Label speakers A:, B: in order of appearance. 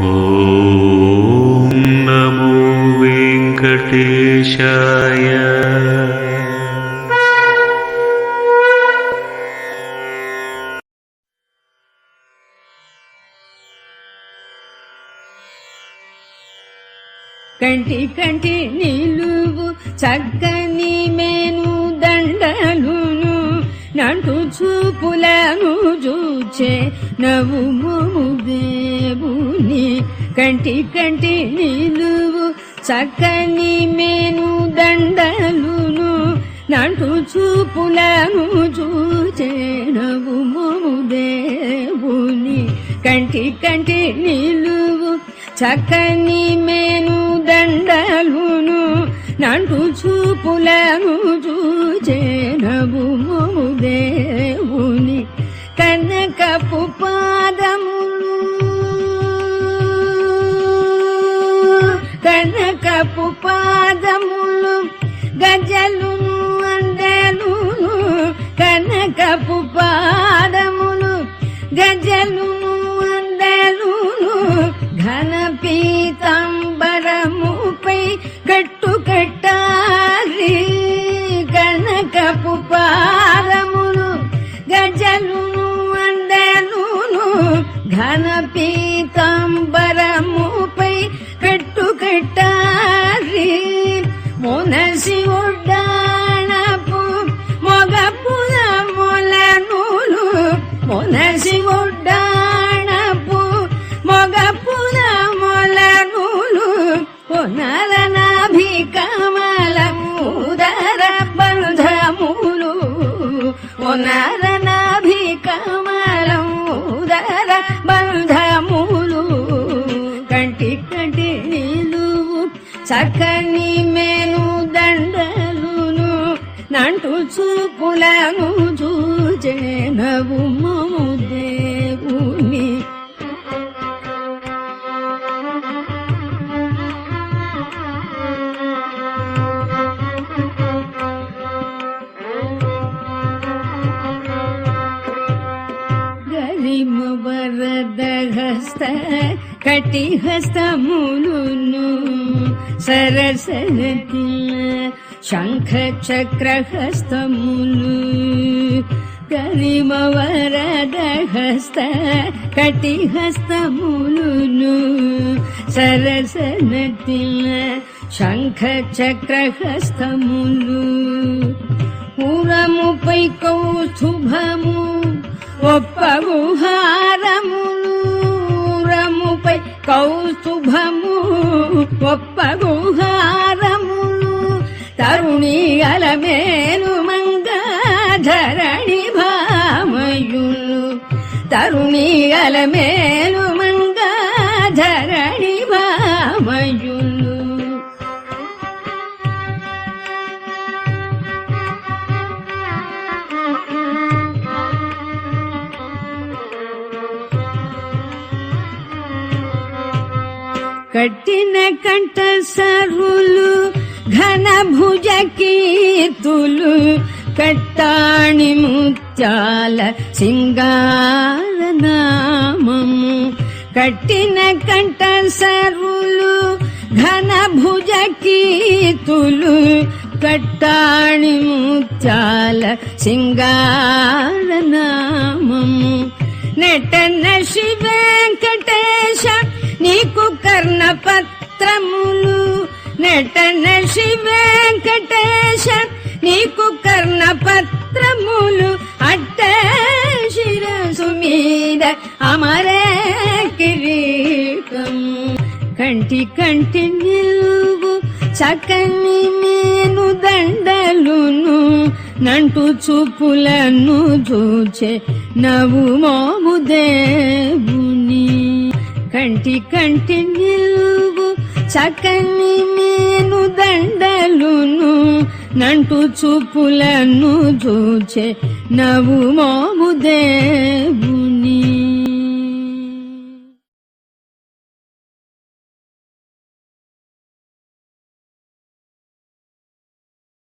A: ॐ नमो वेङ्कटेशाय
B: కంటి కంటి నిలువు చక్కని మేను దండలును నంటు చూపులను చూచే నవ్వు మోము దేవుని. కంటి కంటి నిలువు చక్కని మేను దండలును నంటు చూపులను చూచే నవ్వు మోము దేవుని. కంటి కంటి నిలువు చక్కని మేను దండలును నంటు చూపులను చూచేనవు మోము దేవుని కనకపు పాదములు కనకపు పాదములు గజలు అందలు కనకపు పాదములు గజలు అందలు ఘన పీత మునసి ఉడ్డాణపు మొగపున మొల నూలు పునర నాభి కమల ఉదర బంధములు పునర నాభి కమల ఉదర బంధములు. కంటి కంటి నిలువు చక్కని నంటు చూపులను చూచే నవ్వు మము దేవుని గరిమ వరద హస్త కటి హస్తములును సరసనతి శంఖ చక్ర హస్తములు గరిమ వరద హస్త కటి హస్తములును సరసనతి శంఖ చక్ర హస్తములు పురముపై కౌస్తుభము ఒప్పగు హారములు రముపై కౌస్తుభము ఒప్పగు హారములు తరుణి అలమేలు మంగాధరణి భామయులు. తరుణి అలమేలు మంగాధరణి భామయులు. కట్టిన కంట సరులు ఘన భుజ కీర్తులు కట్టాణి ముత్యాల సింగారనామము. కట్టిన కంట సరులు ఘన భుజ కీర్తులు కట్టాణి ముత్యాల సింగారనామము. నటన శివేంకటేశ నీకు కర్ణ పత్రములు నటన శివేంకటేశ నీకు కర్ణ పత్రములు అట్ట శిరసు మీద అమర కిరీటం. కంటి కంటి నిలువు చక్కని నేను దండలును నంటు చూపులను చూచే నవ్వు మోము దేవుని. కంటి కంటి నిలువు చక్కని దండలును నంటు చూపులను చూచే నవ్వు మోము దేవుని.